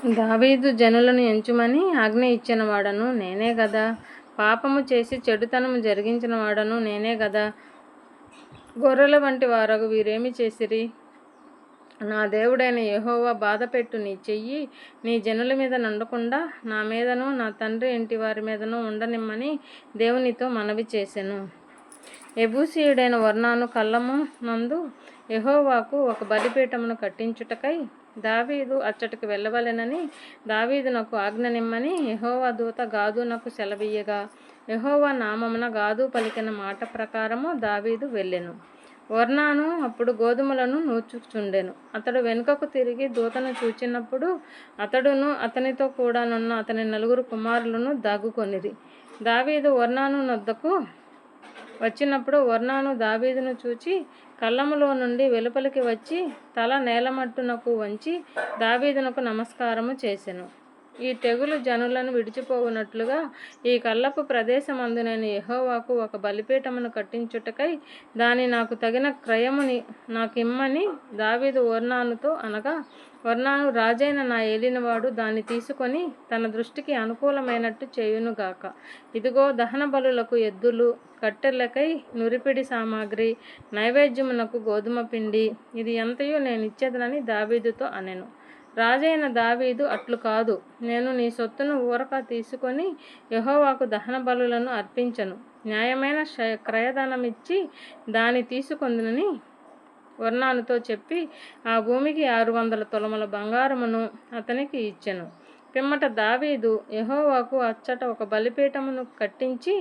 దావీదు జనులను ఎంచుమని ఆజ్ఞ ఇచ్చిన వాడను నేనే కదా పాపము చేసి చెడుతనము జరిగించిన వాడను నేనే కదా గొర్రెల వంటి వారగు వీరేమి చేసిరి? నా దేవుడైన యెహోవా బాధపెట్టు నీ చెయ్యి నీ జనుల మీద నండకుండా నా మీదను నా తండ్రి ఇంటి వారి మీదను ఉండనిమ్మని దేవునితో మనవి చేసెను. ఎబూసీయుడైన వర్ణాను కళ్ళము నందు యహోవాకు ఒక బలిపీఠమును కట్టించుటకై దావీదు అచ్చటికి వెళ్ళవలెనని దావీదునకు ఆజ్ఞనిమ్మని యహోవా దూత గాదునకు సెలవీయగా యహోవా నామమున గాదు పలికిన మాట ప్రకారము దావీదు వెళ్ళెను. వర్ణాను అప్పుడు గోధుమలను నూచుచుండెను అతడు వెనుకకు తిరిగి దూతను చూచినప్పుడు అతడును అతనితో కూడానున్న అతని నలుగురు కుమారులను దాగుకొనిరి. దావీదు వర్ణాను నొద్దకు వచ్చినప్పుడు వర్ణాను దావీదును చూచి కళ్ళములో నుండి వెలుపలికి వచ్చి తల నేలమట్టునకు వంచి దావీదునకు నమస్కారము చేసెను. ఈ తెగులు జనులను విడిచిపోవునట్లుగా ఈ కళ్ళపు ప్రదేశమందు నేను యహోవాకు ఒక బలిపీఠమును కట్టించుటకై దాని నాకు తగిన క్రయముని నాకిమ్మని దావీదు వర్ణానుతో అనగా వర్ణాను రాజైన నా ఏలినవాడు దాన్ని తీసుకొని తన దృష్టికి అనుకూలమైనట్టు చేయునుగాక. ఇదిగో దహన బలులకు ఎద్దులు కట్టెలకై నురిపిడి సామాగ్రి నైవేద్యమునకు గోధుమ పిండి ఇది ఎంతయో నేను ఇచ్చేదనని దావీదుతో అనెను. రాజైన దావీదు అట్లు కాదు. నేను నీ సొత్తును ఊరక తీసుకొని యెహోవాకు దహన బలులను అర్పించను. న్యాయమైన క్షయ క్రయధనమిచ్చి దాని తీసుకొందునని వర్ణానుతో చెప్పి ఆ భూమికి ఆరు వందల తొలమల బంగారమును అతనికి ఇచ్చెను. పిమ్మట దావీదు యహోవాకు అచ్చట ఒక బలిపీఠమును కట్టించి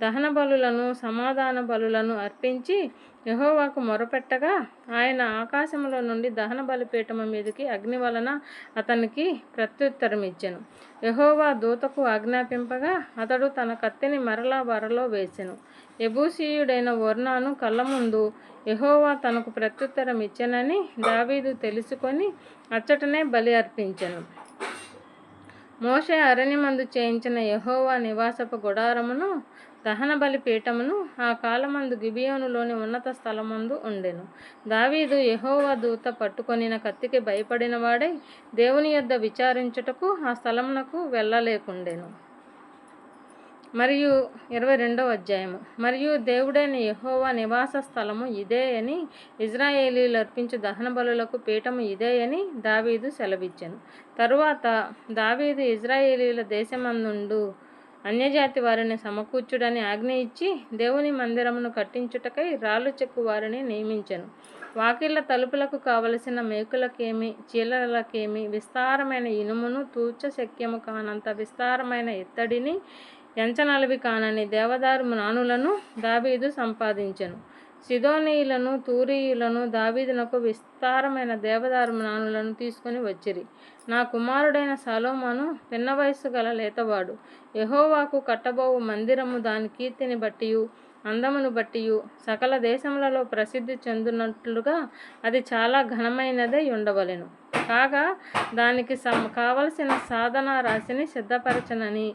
దహన బలులను సమాధాన బలులను అర్పించి యహోవాకు మొరపెట్టగా ఆయన ఆకాశంలో నుండి దహన బలిపీఠము మీదకి అగ్ని వలన అతనికి ప్రత్యుత్తరం ఇచ్చెను. యహోవా దూతకు ఆజ్ఞాపింపగా అతడు తన కత్తిని మరలా వరలో వేసెను. ఎబూసీయుడైన వర్ణాను కళ్ళ ముందు యహోవా తనకు ప్రత్యుత్తరం ఇచ్చెనని దావీదు తెలుసుకొని అచ్చటనే బలి అర్పించెను. మోషే అరణ్యమందు చేయించిన యహోవా నివాసపు గుడారమును దహన బలిపీఠమును ఆ కాలమందు గిబియోనులోని ఉన్నత స్థలమందు ఉండెను. దావీదు యహోవా దూత పట్టుకొనిన కత్తికి భయపడిన వాడై దేవుని యొద్ద విచారించుటకు ఆ స్థలమునకు వెళ్ళలేకుండెను. మరియు ఇరవై రెండవ అధ్యాయము. మరియు దేవుడైన యహోవా నివాస స్థలము ఇదే అని ఇజ్రాయేలీలు అర్పించు దహన బలులకు పీఠము ఇదే అని దావీదు సెలవిచ్చెను. తరువాత దావీదు ఇజ్రాయేలీల దేశమందుండు అన్యజాతి వారిని సమకూర్చుడని ఆజ్ఞ ఇచ్చి దేవుని మందిరమును కట్టించుటకై రాళ్ళు చెక్కు వారిని నియమించను. వాకిళ్ళ తలుపులకు కావలసిన మేకులకేమి చీలలకేమి విస్తారమైన ఇనుమును తూచ శక్యము కానంత విస్తారమైన ఇత్తడిని ఎంచనలవి కానని దేవదారు మ్రాణులను దాబీదు సంపాదించెను. సిదోనీయులను తూరీయులను దావీదునకు విస్తారమైన దేవదారుమానులను తీసుకొని వచ్చిరి. నా కుమారుడైన సలోమాను పిన్న వయస్సు గల లేతవాడు. యహోవాకు కట్టబోవు మందిరము దాని కీర్తిని బట్టియు అందమును బట్టియు సకల దేశములలో ప్రసిద్ధి చెందినట్లుగా అది చాలా ఘనమైనదే ఉండవలెను. కాగా దానికి సమ కావలసిన సాధన రాశిని సిద్ధపరచనని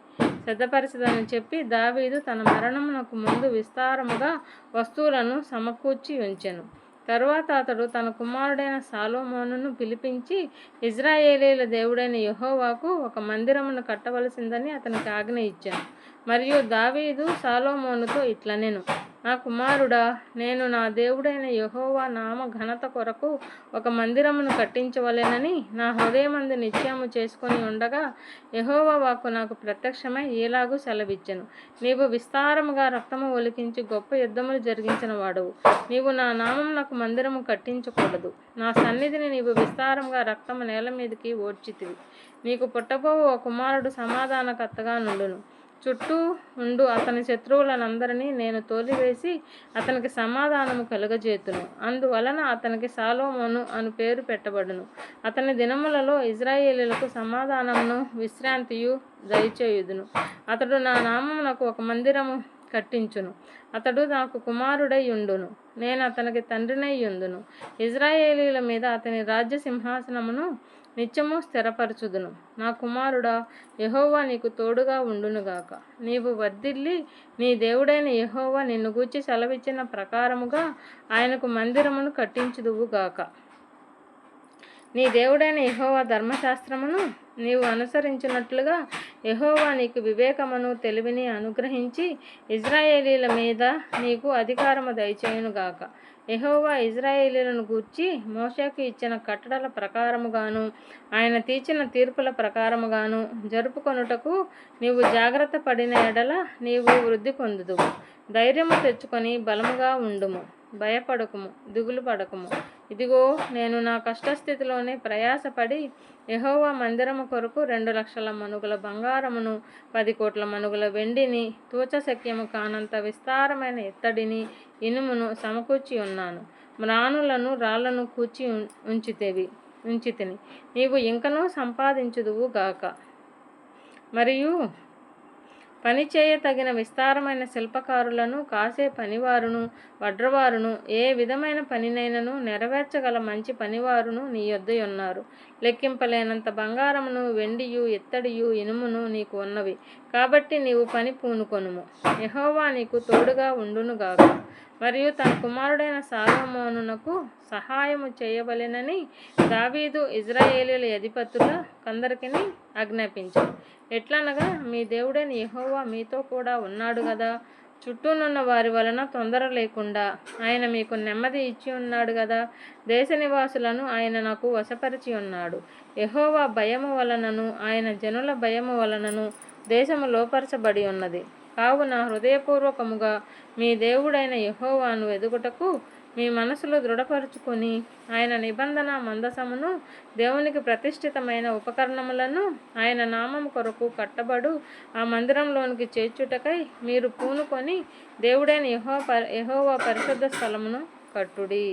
సిద్ధపరచదని చెప్పి దావీదు తన మరణమునకు ముందు విస్తారముగా వస్తువులను సమకూర్చి ఉంచెను. తరువాత అతడు తన కుమారుడైన సాలోమోనును పిలిపించి ఇజ్రాయేలీల దేవుడైన యహోవాకు ఒక మందిరమును కట్టవలసిందని అతనికి ఆజ్ఞ ఇచ్చాను. మరియు దావీదు సాలోమోనుతో ఇట్లనెను. నా కుమారుడా నేను నా దేవుడైన యహోవా నామ ఘనత కొరకు ఒక మందిరమును కట్టించవలెనని నా హృదయమందు నిశ్చయము చేసుకొని ఉండగా యహోవా వాకు నాకు ప్రత్యక్షమై ఏలాగూ సెలవిచ్చెను. నీవు విస్తారముగా రక్తము ఒలికించి గొప్ప యుద్ధములు జరిగించిన వాడవు నీవు నా నామం నాకు మందిరము కట్టించకూడదు. నా సన్నిధిని నీవు విస్తారంగా రక్తము నేల మీదకి ఓడ్చితివి నీకు పుట్టబోవు ఓ కుమారుడు సమాధానకర్తగా నుండును. చుట్టూ ఉండు. అతని శత్రువులనందరినీ నేను తోలివేసి అతనికి సమాధానము కలుగజేతును. అందువలన అతనికి సాలోమోను అను పేరు పెట్టబడును. అతని దినములలో ఇజ్రాయేలీలకు సమాధానమును విశ్రాంతియు దయచేయుదును. అతడు నా నామమునకు ఒక మందిరము కట్టించును. అతడు నాకు కుమారుడై ఉండును. నేను అతనికి తండ్రినై ఉందును ఇజ్రాయేలీల మీద అతని రాజ్య సింహాసనమును నిత్యము స్థిరపరచుదును. నా కుమారుడా యహోవా నీకు తోడుగా ఉండునుగాక. నీవు వర్ధిల్లి నీ దేవుడైన యహోవా నిన్ను గూర్చి సెలవిచ్చిన ప్రకారముగా ఆయనకు మందిరమును కట్టించుదువుగాక. నీ దేవుడైన యహోవా ధర్మశాస్త్రమును నీవు అనుసరించినట్లుగా యహోవా నీకు వివేకమును తెలివిని అనుగ్రహించి ఇజ్రాయేలీల మీద నీకు అధికారము దయచేయునుగాక. ఎహోవా ఇజ్రాయేలీలను గూర్చి మోషకు ఇచ్చిన కట్టడల ప్రకారముగాను ఆయన తీర్చిన తీర్పుల ప్రకారముగాను జరుపుకొనుటకు నీవు జాగ్రత్త పడిన ఎడల నీవు వృద్ధి పొందుదువు. ధైర్యము తెచ్చుకొని బలముగా ఉండుము. భయపడకుము దిగులు పడకుము. ఇదిగో నేను నా కష్టస్థితిలోనే ప్రయాసపడి యహోవా మందిరము కొరకు రెండు లక్షల మనుగుల బంగారమును పది కోట్ల మనుగుల వెండిని తూచశక్యము కానంత విస్తారమైన ఎత్తడిని ఇనుమును సమకూర్చి ఉన్నాను. మ్రాణులను రాళ్ళను కూర్చి ఉం- ఉంచితేవి ఉంచితిని. నీవు ఇంకనూ సంపాదించుదువు గాక. మరియు పని తగిన విస్తారమైన శిల్పకారులను కాసే పనివారును వడ్రవారును ఏ విధమైన పనినైనను నెరవేర్చగల మంచి పనివారును నీ యొద్ద ఉన్నారు లెక్కింపలేనంత బంగారమును వెండియు ఇత్తడియు ఇనుమును నీకు ఉన్నవి. కాబట్టి నీవు పని పూనుకొనుము. యహోవా నీకు తోడుగా ఉండునుగాక. మరియు తన కుమారుడైన సాలోమోనునకు సహాయము చేయవలెనని దావీదు ఇజ్రాయేలీల అధిపతుల కొందరికిని ఆజ్ఞాపించాడు. ఎట్లనగా మీ దేవుడైన యహోవా మీతో కూడా ఉన్నాడు కదా చుట్టూనున్న వారి వలన తొందర లేకుండా ఆయన మీకు నెమ్మది ఇచ్చి ఉన్నాడు కదా దేశ నివాసులను ఆయన నాకు వశపరిచి ఉన్నాడు. యహోవా భయము వలనను ఆయన జనుల భయము వలనను దేశము లోపరచబడి ఉన్నది. కావున హృదయపూర్వకముగా మీ దేవుడైన యహోవాను ఎదుగుటకు మీ మనసులో దృఢపరుచుకొని ఆయన నిబంధన మందసమును దేవునికి ప్రతిష్ఠితమైన ఉపకరణములను ఆయన నామం కొరకు కట్టబడు ఆ మందిరంలోనికి చేర్చుటకై మీరు పూనుకొని దేవుడైన యహో యహోవ పరిశుద్ధ స్థలమును కట్టుడి.